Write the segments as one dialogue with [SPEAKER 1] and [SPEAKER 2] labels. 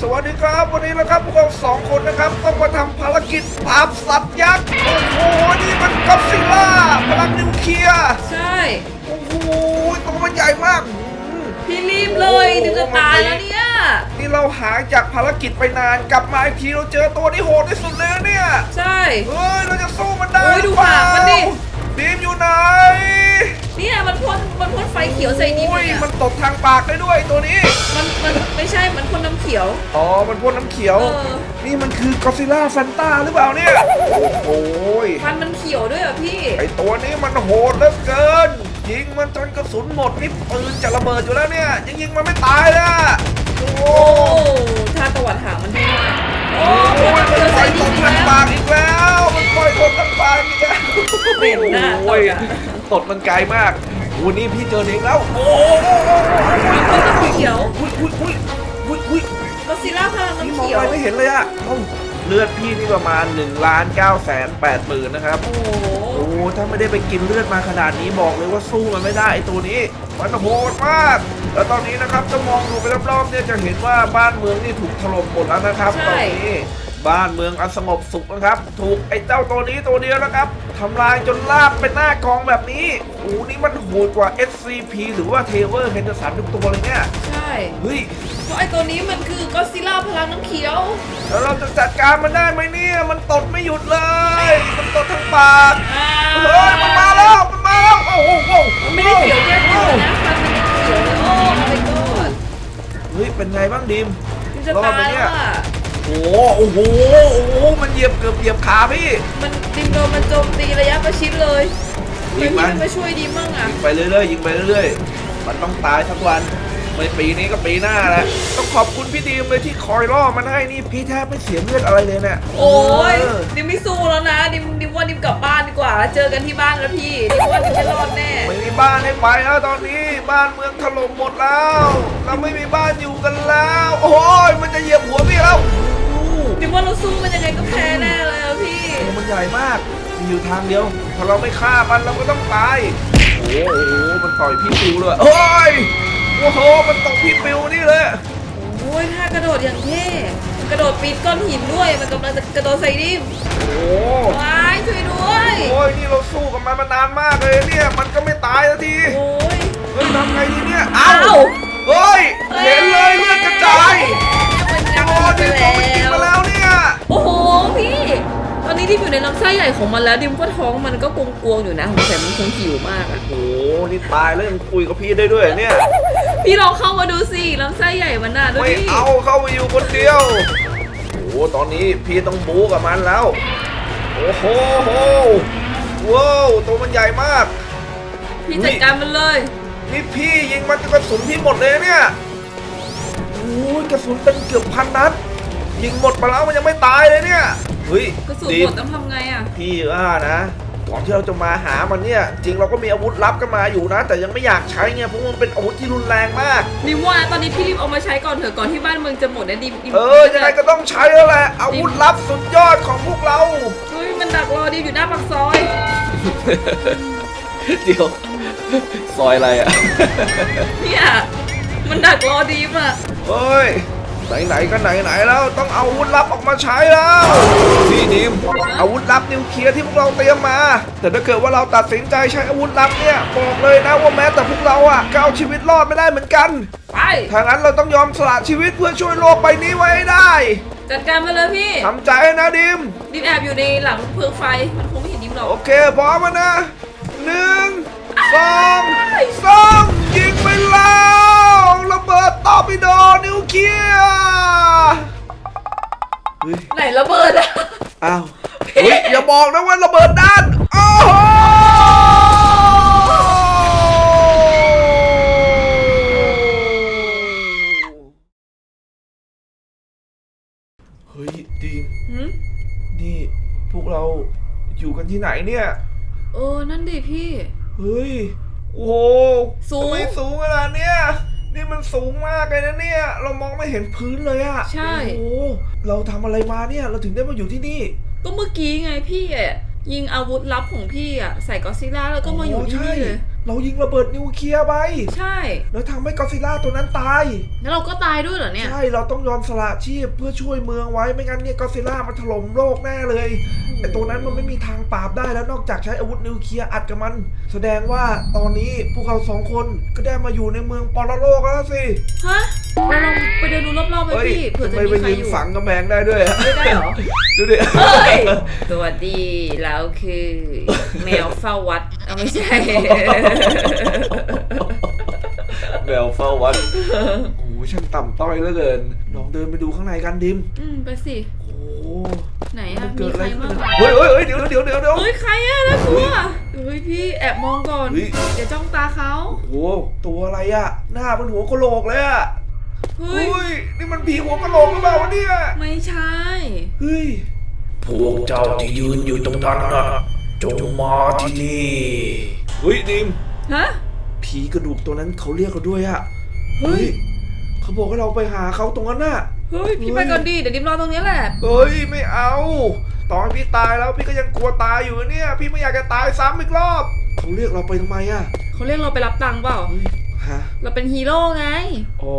[SPEAKER 1] สวัสดีครับ วันนี้นะครับพวกเราสองคนนะครับ ต้องมาทำภารกิจปราบสัตว์ยักษ์โอ้โหนี่มันกัปซิลล่าพลังนิวเคลียร์
[SPEAKER 2] ใช่
[SPEAKER 1] โอ้โหตัวมันใหญ่มากอืม
[SPEAKER 2] พี่รีบเลยถึงจะตายแล้วเนี่ย
[SPEAKER 1] นี่เราหายจากภารกิจไปนานกลับมาอีกทีเราเจอตัวที่โหดที่สุดเลยนะเนี่ย
[SPEAKER 2] ใช่
[SPEAKER 1] เฮ้ยเราจะสู้มันได้
[SPEAKER 2] โอ้ยดูหางมันดิ
[SPEAKER 1] ดีม
[SPEAKER 2] ฟเขียวใส่ดิม
[SPEAKER 1] โอ้ย
[SPEAKER 2] เนี่ย
[SPEAKER 1] มันตบทางปากได้ด้วยตัวนี้
[SPEAKER 2] มันมันไม่ใช่มันพ่นน้ำเขียว
[SPEAKER 1] อ๋อ มันพ่นน้ำเขียว
[SPEAKER 2] เออ
[SPEAKER 1] นี่มันคือกอซิล่าแฟนตาหรือเปล่าเนี่ย โอ้ย
[SPEAKER 2] ฟันมันเขียวด้วยเหรอพี่
[SPEAKER 1] ไอตัวนี้มันโหดเหลือเกิน ยิงมันจนกระสุนหมดนี่ปืนจะระเบิดอยู่แล้วเนี่ยยังยิงมันไม่ตายเลยอะโอ้
[SPEAKER 2] โอ้ท่าตวัดหางมันดีมากโอ้
[SPEAKER 1] โห
[SPEAKER 2] พ่น
[SPEAKER 1] มัน
[SPEAKER 2] น้ำเขียว
[SPEAKER 1] ปล่
[SPEAKER 2] ใส่
[SPEAKER 1] อย
[SPEAKER 2] ดิ
[SPEAKER 1] ต
[SPEAKER 2] ม
[SPEAKER 1] ก
[SPEAKER 2] อีก
[SPEAKER 1] ทาง
[SPEAKER 2] แล้ว
[SPEAKER 1] ปากอีกแล้ว มันปล่อยตกทางปากอีกแล้ว
[SPEAKER 2] เห็นหน้าต
[SPEAKER 1] โอ้
[SPEAKER 2] ก
[SPEAKER 1] ย
[SPEAKER 2] อะ
[SPEAKER 1] ตดมันไกลมาก วันนี้พี่เจอเองแล้ว โอ้โห
[SPEAKER 2] มันพ่นน้ำเขียว
[SPEAKER 1] อุ้ยอุ้ยอุ้ยอุ้ยอุ้ย
[SPEAKER 2] ก็ซิล่าพลังน้ำเขียว
[SPEAKER 1] ไม่เห็นเลยอะเลือดพี่นี่ประมาณ1ล้าน9แสน8หมื่นนะครับ
[SPEAKER 2] โอ้โห
[SPEAKER 1] ถ้าไม่ได้ไปกินเลือดมาขนาดนี้บอกเลยว่าสู้มันไม่ได้ไอตัวนี้ มันโหดมาก แล้วตอนนี้นะครับจะมองดูไปรอบๆเนี่ยจะเห็นว่าบ้านเมืองนี่ถูกถล่มหมดแล้วนะครับตอนนี้ บ้านเมืองอันสงบสุขนะครับ ถูกไอ้เจ้าตัวนี้ตัวเดียวนะครับทำลายจนลาบเป็นหน้ากองแบบนี้โอ้นี่มันโหดกว่า SCP หรือว่าเทเวอร์เฮนเดอร์สันทุกตัวเลยเนี่ย
[SPEAKER 2] ใช่
[SPEAKER 1] เฮ้ย
[SPEAKER 2] เพราะไอตัวนี้มันคือก็ซิล่าพลังน้ำเขียว
[SPEAKER 1] แล้วเราจะจัดการมันได้ไหมเนี่ย มันตดไม่หยุดเลย มันตดทั้งปาก
[SPEAKER 2] อ่า
[SPEAKER 1] เฮ้ยมันมาแล้วมันมาแล้วโอ้โห
[SPEAKER 2] มันไม่ได้เขียวแค่ตัวนะฟันมันเขียวเลยโอ้ my god
[SPEAKER 1] เฮ้ยเป็นไงบ้างดิม
[SPEAKER 2] มันจะตายแล้วอะ
[SPEAKER 1] โอ้โหโอ้โหโอ้โหมันเหยียบเกือบเหยียบขาพี่
[SPEAKER 2] มันดิมโดนมันโจมตีระยะประชิดเลย
[SPEAKER 1] ยิ
[SPEAKER 2] ไม่
[SPEAKER 1] ง
[SPEAKER 2] พี่
[SPEAKER 1] มัน
[SPEAKER 2] ไม่มาช่วยดีมั่งอะ
[SPEAKER 1] ยิงไปเรื่อยๆยิงไปเรื่อยๆ มันต้องตายทั้งวันไม่ปีนี้ก็ปีหน้าแหละต้องขอบคุณพี่ดีมเลยที่คอยล่อมันให้นี่พี่แทบไม่เสียเลือดอะไรเลยเนี่ย
[SPEAKER 2] โอ้ย
[SPEAKER 1] เออ
[SPEAKER 2] ดิมไม่สู้แล้วนะดิมดิมว่าดิมกลับบ้านดีกว่า เจอกันที่บ้านแล้วพี่ดิมว่าดิมไม่รอดแน่
[SPEAKER 1] ไม่มีบ้านให้ไปแล้วตอนนี้บ้านเมืองถล่มหมดแล้ว เราไม่มีบ้านอยู่กันแล้ว โอ้ยมันจะเหยียบหัวพี่แล้วโอ้โห
[SPEAKER 2] ดิมว่าเราสู้มันยังไงก็แพ้แน่เลยอะพี่
[SPEAKER 1] ตัวมันใหญ่มาก มีอยู่ทางเดียวพอเราไม่ฆ่ามันเราก็ต้องตายโอ้โหโอ้โห มันต่อยพี่ปิวเลยโอ้ย โอ้โห มันตกพี่ปิวนี่เลย
[SPEAKER 2] โอ้ยท่ากระโดดอย่างเท่กระโดดปีนก้อนหินด้วย มันกำลังจะกระโดดใส่ดิม
[SPEAKER 1] โอ้โห
[SPEAKER 2] ว้ายช่วยด้วย
[SPEAKER 1] โอ้ย นี่เราสู้กับมันมานานมากเลยเนี่ย มันก็ไม่ตายสักที
[SPEAKER 2] โอ้ มอยู่ในลำไส้ใหญ่ของมันแล้วดิมก็ท้องมันก็กลวงๆอยู่นะผมแต่มันคงหิวมากอะ
[SPEAKER 1] โอ้โหนี่ตายแล้วยังคุยกับพี่ได้ด้วยเหรอเนี่ย
[SPEAKER 2] พี่ลองเข้ามาดูสิลำไส้ใหญ่มันน่ะดู
[SPEAKER 1] ไม่
[SPEAKER 2] ดิ
[SPEAKER 1] เอาเข้าไปอยู่คนเดียว โอ้โหตอนนี้พี่ต้องบู๊กับมันแล้ว โอ้โหโหว้าวตัวมันใหญ่มาก
[SPEAKER 2] พี่จัดการมันเลย
[SPEAKER 1] นี่พี่ยิงมันจนกระสุนพี่หมดเลยเนี่ยโอ้ยกระสุนเป็นเกือบพันนัด ยิงหมดไปแล้วมันยังไม่ตายเลยเนี่ย เฮ้ย
[SPEAKER 2] กระสุน
[SPEAKER 1] ดี
[SPEAKER 2] หมดต้องทำไงอะ
[SPEAKER 1] พี่ว่านะ ก่อนที่เราจะมาหามันเนี่ย จริงเราก็มีอาวุธลับกันมาอยู่นะ แต่ยังไม่อยากใช้ไงเพราะมันเป็นอาวุธที่รุนแรงมาก
[SPEAKER 2] ดิมว่านะตอนนี้พี่รีบเอามาใช้ก่อนเถอะก่อนที่บ้านเมืองจะหมดนะดิมดิม
[SPEAKER 1] เออยังไงก็ต้องใช้แล้วแหละอาวุธลับสุดยอดของพวกเรา
[SPEAKER 2] เฮ้ยมันดักรอดิมอยู่หน้าปากซอย
[SPEAKER 1] เดี๋ยวซอยอะไรอะ
[SPEAKER 2] เนี่ยมันดักรอดิมอะ
[SPEAKER 1] เฮ้ย ไหนๆก็ไหนๆแล้วต้องเอาอาวุธลับออกมาใช้แล้วนี่ดิมอาวุธลับนิวเคลียร์ที่พวกเราเตรียมมา แต่ถ้าเกิดว่าเราตัดสินใจใช้อาวุธลับเนี่ยบอกเลยนะว่าแม้แต่พวกเราอะก็เอาชีวิตรอดไม่ได้เหมือนกัน
[SPEAKER 2] ไป
[SPEAKER 1] ถ้างั้นเราต้องยอมสละชีวิตเพื่อช่วยโลกใบนี้ไว้ให้ได้
[SPEAKER 2] จัดการมาเลยพี่
[SPEAKER 1] ทำใจนะดิม
[SPEAKER 2] ดิมแอบอยู่ในหลังเพลิงไฟมันคงไม่เห็นดิมหรอก
[SPEAKER 1] โอเคพร้อมแล้วนะหนึ่งสองสามยิงไปแล้วระ เบิดตอร์ปิโดนิวเคลียร์เฮ้ย
[SPEAKER 2] ไหนระเบิดอะ
[SPEAKER 1] อ้าวเฮ้ยอย่าบอกนะว่าระเบิดด้านโอ้โหเฮ้ยดีม
[SPEAKER 2] หืม
[SPEAKER 1] นี่ พวกเราอยู่กันที่ไหนเนี่ย
[SPEAKER 2] เออ นั่นดิพี่
[SPEAKER 1] เฮ้ย โอ้โห
[SPEAKER 2] สูง
[SPEAKER 1] ทำไมสูงขนาดเนี้ยนี่ มันสูงมากเลยนะเนี่ย เรามองไม่เห็นพื้นเลยอะ
[SPEAKER 2] ใช่
[SPEAKER 1] โอ้โหเราทำอะไรมาเนี่ย เราถึงได้มาอยู่ที่นี่
[SPEAKER 2] ก็เมื่อกี้ไงพี่อะยิงอาวุธลับของพี่อะใส่กอดซิลล่าแล้วก็มาอยู่ที่นี่เลย
[SPEAKER 1] โเรายิงระเบิดนิวเคลียร์ไป
[SPEAKER 2] ใช่
[SPEAKER 1] แล้วทำให้กอดซิลล่าตัวนั้นตาย
[SPEAKER 2] แล้วเราก็ตายด้วยเหรอเนี่ย
[SPEAKER 1] ใช่ เราต้องยอมสละชีพเพื่อช่วยเมืองไว้ ไม่งั้นเนี่ยกอดซิลล่ามันถล่มโลกแน่เลยไอตัวนั้นมันไม่มีทางปราบได้แล้วนอกจากใช้อาวุธนิวเคลียร์อัดกับมัน แสดงว่าตอนนี้พวกเราสองคนก็ได้มาอยู่ในเมืองปรโลกแล้วสิ
[SPEAKER 2] ฮะเราลองไปเดินดูรอบๆไหม
[SPEAKER 1] เฮ้ย
[SPEAKER 2] พี่ เผื่อ
[SPEAKER 1] ทำ
[SPEAKER 2] จะ
[SPEAKER 1] ไม
[SPEAKER 2] มี
[SPEAKER 1] ไป
[SPEAKER 2] ใคร
[SPEAKER 1] ยืน
[SPEAKER 2] อยู่
[SPEAKER 1] ฝังกำแพงได้ด้วยอะ
[SPEAKER 2] ไม่ได้เหรอ
[SPEAKER 1] ดูดิ
[SPEAKER 2] เฮ้ยสวัสดีเราคือ แมวเฝ้าวัด เอาไม่ใช่
[SPEAKER 1] แมวเฝ้าวัดโอ้โหช่างต่ำต้อยเหลือเกินลองเดินไปดูข้างในกันดิม
[SPEAKER 2] อืมไปสิ
[SPEAKER 1] โอ้โห
[SPEAKER 2] ไหน
[SPEAKER 1] มั
[SPEAKER 2] อะ
[SPEAKER 1] น
[SPEAKER 2] มี
[SPEAKER 1] เกิดอะ
[SPEAKER 2] ใค
[SPEAKER 1] ไร
[SPEAKER 2] ร
[SPEAKER 1] ขึ้
[SPEAKER 2] บ้าง
[SPEAKER 1] นเฮ้ยเฮ้ยเฮ้ยเดี๋ยวเดี๋ยวเดี๋ยวเดี๋ยว
[SPEAKER 2] เฮ้ยใครอะน่ากลัวเฮ้ยพี่แอบมองก่อน
[SPEAKER 1] เฮ้ย
[SPEAKER 2] อย่าจ้องตาเขา
[SPEAKER 1] โอ้โหตัวอะไรอะหน้ามันหัวกะโหลกเลยอะ
[SPEAKER 2] เฮ้ย
[SPEAKER 1] เฮ้ยนี่มันผีหัวกะโหลกหรือเปล่าวะเนี่ย
[SPEAKER 2] ไม่ใช่
[SPEAKER 1] เฮ้ย
[SPEAKER 3] พวกเจ้าที่ยืนอยู่ตรงนั้นนะ จงมาที่นี่
[SPEAKER 1] เฮ้ยดิม
[SPEAKER 2] ฮะ
[SPEAKER 1] ผีกระดูกตัวนั้นเขาเรียกเราด้วยอะ
[SPEAKER 2] เฮ้ย
[SPEAKER 1] เขาบอกให้เราไปหาเขาตรงนั้นน่ะ
[SPEAKER 2] เฮ้ย พี่ไปก่อนดิเดี๋ยวดิมรอตรงนี้แหละ
[SPEAKER 1] เฮ้ยไม่เอา ตอนพี่ตายแล้วพี่ก็ยังกลัวตายอยู่เนี่ย พี่ไม่อยากจะตายซ้ำอีกรอบเขาเรียกเราไปทำไมอะ
[SPEAKER 2] เขาเรียกเราไปรับตังค์เปล่า
[SPEAKER 1] เฮ้ยฮะ
[SPEAKER 2] เราเป็นฮีโร่ไง
[SPEAKER 1] อ๋อ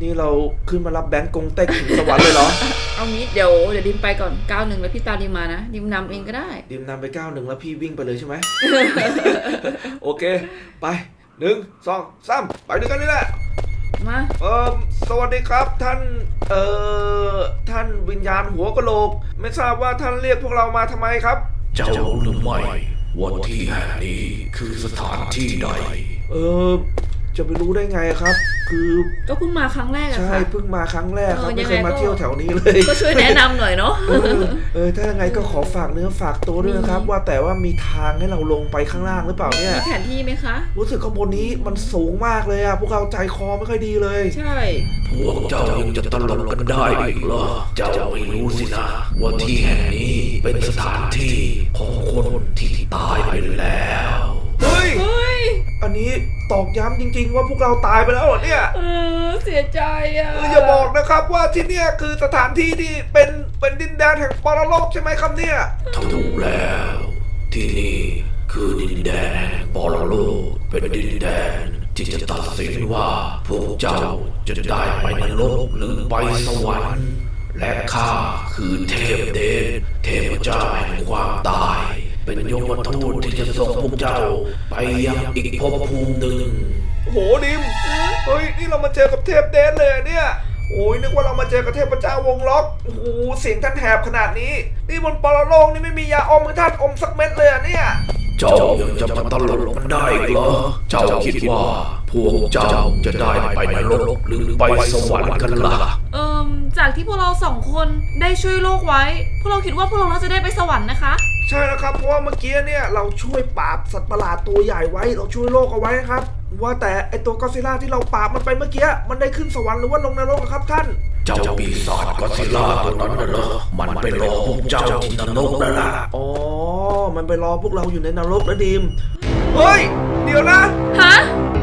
[SPEAKER 1] นี่เราขึ้นมารับแบงก์กงเต็กถึงสวรรค์เลยเหรอ
[SPEAKER 2] เอางี้เดี๋ยวเดี๋ยวดิมไปก่อนก้าวหนึ่งแล้วพี่ตามดิมมานะ ดิมนำเองก็ได้
[SPEAKER 1] ดิมนำไปก้าวหนึ่งแล้วพี่วิ่งไปเลยใช่ไหม โอเค ไปหนึ่งสองสามไปด้วยกันนี่แหละ
[SPEAKER 2] มา
[SPEAKER 1] เออสวัสดีครับท่าน เอ่อ ท่านวิญญาณหัวกะโหลก ไม่ทราบว่าท่านเรียกพวกเรามาทำไมครับ
[SPEAKER 3] เจ้ารู้หรือไม่ว่าที่แห่งนี้คือสถานที่ใด
[SPEAKER 1] เออ จะไปรู้ได้ไงครับ คือ
[SPEAKER 2] ก็เพิ่งมาครั้งแรกอะ
[SPEAKER 1] ใช่
[SPEAKER 2] ค่ะ
[SPEAKER 1] เพิ่งมาครั้งแรกครับ
[SPEAKER 2] เออ
[SPEAKER 1] ไม่เค
[SPEAKER 2] ยั
[SPEAKER 1] ย
[SPEAKER 2] งไง
[SPEAKER 1] มา
[SPEAKER 2] ก็
[SPEAKER 1] เที่ยวแถวนี้เลย
[SPEAKER 2] ก็ช่วยแนะนำหน่อยเนาะ
[SPEAKER 1] เออเออถ้ายังไงก็ขอฝากเนื้อฝากตัวด้วยนะครับ ว่าแต่ว่ามีทางให้เราลงไปข้างล่างหรือเปล่าเนี่ย
[SPEAKER 2] มีแผนที่ไหมคะ
[SPEAKER 1] รู้สึกข้างบนนี้มันสูงมากเลยอะพวกเราใจคอไม่ค่อยดีเลย
[SPEAKER 2] ใช่
[SPEAKER 3] พวกเจ้ายังจะตลกกันได้อีกเหรอ เจ้าไม่รู้สินะ ว่าที่แห่งนี้เป็นสถานที่ของคนที่ตายไปแล้ว
[SPEAKER 1] เฮ้ย
[SPEAKER 2] เฮ้ย
[SPEAKER 1] อันนี้ตอกย้ำจริง ๆ ว่าพวกเราตายไปแล้วเหรอเนี่ย
[SPEAKER 2] เออเสียใจอะ
[SPEAKER 1] เอออย่าบอกนะครับว่าที่เนี่ยคือสถานที่ที่เป็นเป็นดินแดนแห่งปรโลกใช่ไหมครับเนี่ย
[SPEAKER 3] ถูกแล้ว ที่นี่คือดินแดนแห่งปรโลกเป็นดินแดนที่จะตัดสินว่าพวกเจ้าจะได้ไปนรกหรือไปสวรรค์ และข้าคือเทพเดชเทพเจ้าแห่งความตาย เป็นยมทูตที่จะส่งพวกเจ้า ไปยังอีกภพภูมิหนึ่ง
[SPEAKER 1] โอ้โหดิม เฮ้ย นี่เรามาเจอกับเทพเดนเลยอะเนี่ย โอ้ยนึกว่าเรามาเจอกับเทพเจ้าวงล็อกโอ้โหเสียงท่านแหบขนาดนี้ นี่บนปรโลกนี่ไม่มียาอมให้ท่านอมสักเม็ดเลยอะเนี่ย
[SPEAKER 3] เจ้ายังจะมาตลกกันได้อีกเหรอ เจ้าคิดว่า พวกเจ้าจะได้ไปนรกหรือไปสวรรค์กันล่ะ
[SPEAKER 2] เอิมจากที่พวกเราสองคนได้ช่วยโลกไว้ พวกเราคิดว่าพวกเราน่าจะได้ไปสวรรค์นะคะ
[SPEAKER 1] ใช่แล้วครับ เพราะว่าเมื่อกี้เนี่ยเราช่วยปราบสัตว์ประหลาดตัวใหญ่ไว้ เราช่วยโลกเอาไว้นะครับ ว่าแต่ไอตัวก็อดซิลล่าที่เราปราบมันไปเมื่อกี้มันได้ขึ้นสวรรค์หรือว่าลงนรกอะครับท่าน
[SPEAKER 3] เจ้าปีศาจก็อดซิลล่าตัวนั้นน่ะเหรอมันไปรอพวกเจ้าที่นรกนั่นล่ะ
[SPEAKER 1] อ๋อ มันไปรอพวกเราอยู่ในนรกแล้วดิมเฮ้ย เดี๋ยวนะ
[SPEAKER 2] ฮะ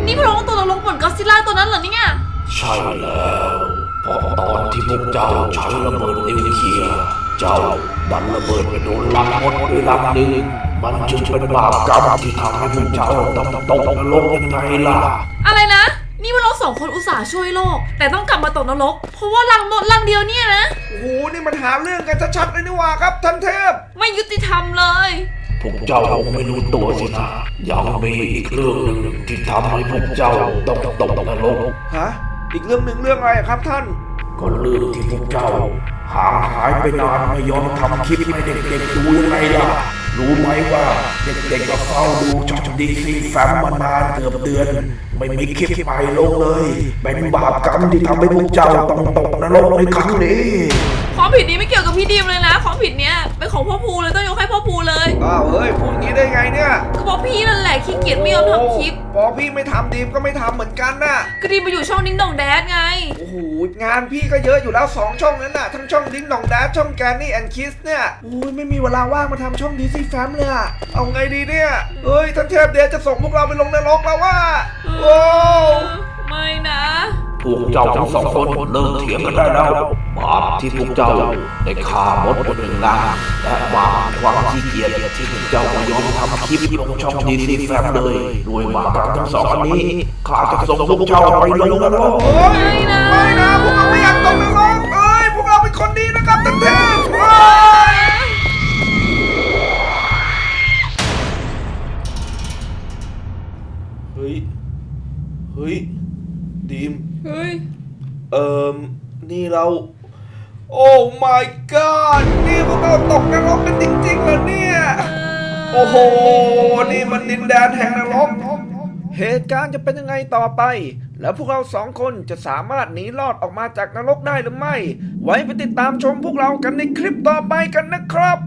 [SPEAKER 2] นี่พวกเราต้องตัวนรกเหมือนก็อดซิลล่าตัวนั้นเหรอเนี่ย
[SPEAKER 3] ใช่แล้วเพราะตอนที่พวกเจ้าใช้ระเบิดนิวเคลียร์ เจ้าดันระเบิดไปโดนลังมดด้วยลังหนึ่งมันจึงเป็นบาปกรรมที่ทำให้พวกเจ้าต้องตกนรกยังไงล่ะ
[SPEAKER 2] อะไรนะ นี่พวกเราสองคนอุตส่าห์ช่วยโลก แต่ต้องกลับมาตกนรก เพราะว่ารังมดรังเดียวเนี่ยนะ
[SPEAKER 1] โอ้โห นี่มันหาเรื่องกันชัดๆเลยนี่หว่าครับท่านเทพ
[SPEAKER 2] ไม่ยุติธรรมเลย
[SPEAKER 3] พวกเจ้าคงไม่รู้ตัวสินะยังมีอีกเรื่องหนึ่งที่ทำให้พวกเจ้าต้องตกนรก
[SPEAKER 1] ฮะ อีกเรื่องหนึ่งเรื่องอะไรครับท่าน
[SPEAKER 3] ก็เรื่องที่พวกเจ้าห่างหายไปนานไม่ยอมทำคลิปให้เด็กๆดูยังไงล่ะ รู้ไหมว่าเด็กๆก็เฝ้าดูจองดีซีแฟมมานานเกือบเดือน ไม่มีคลิปใหม่ลงเลย เป็นบาปกรรมที่ทำให้พวกเจ้าต้องตกนรกในครั้งนี้
[SPEAKER 2] ความผิดนี้ไม่เกี่ยวกับพี่ดีมเลยนะ ความผิดเนี้ยเป็นของพ่อภูเลยต้องย พ่อภูเลย
[SPEAKER 1] อ้าวเฮ้ยพูดอย่างนี้ได้ไงเนี่ย
[SPEAKER 2] ก็เพราะพี่นั่นแหละขี้เกียจไม่ยอมทำคลิป
[SPEAKER 1] พอพี่ไม่ทำดีมก็ไม่ทำเหมือนกันน่ะ
[SPEAKER 2] ก็ดีมไปอยู่ช่องนิ้งดองแดดไง
[SPEAKER 1] โอ้โหงานพี่ก็เยอะอยู่แล้ว 2 ช่องนั้นน่ะ ทั้งช่องดิ้งดองแดชช่องแกนนี่แอนคิสเนี่ยโอ้ยไม่มีเวลาว่างมาทำช่องดีซีแฟมเลยอะเอาไงดีเนี่ยเฮ้ยท่านเทพเดชจะส่งพวกเราไปลงนรกแล้วว่าโอ้
[SPEAKER 2] ไม่นะ
[SPEAKER 3] พวกเจ้าทั้งสองคนเลิกเถียงกันได้แล้วบาปที่พวกเจ้าได้ฆ่ามดคนหนึ่งล้านและบาปความขี้เกียจที่พวกเจ้าไม่ยอมทำคลิปลงช่องดีดีแฟมเลยด้วยบาปกรรมทั้งสองอันนี้ข้าจะส่งพวกเจ้าไปลงนรก
[SPEAKER 1] โอ้ยไม่นะพวกเราไม่ my god นี่พวกเราตกนรกกันจริงๆเหรอเนี่ย โอ้โห นี่มันดินแดนแห่งนรก เหตุการณ์จะเป็นยังไงต่อไป แล้วพวกเราสองคนจะสามารถหนีรอดออกมาจากนรกได้หรือไม่ ไว้ไปติดตามชมพวกเรากันในคลิปต่อไปกันนะครับ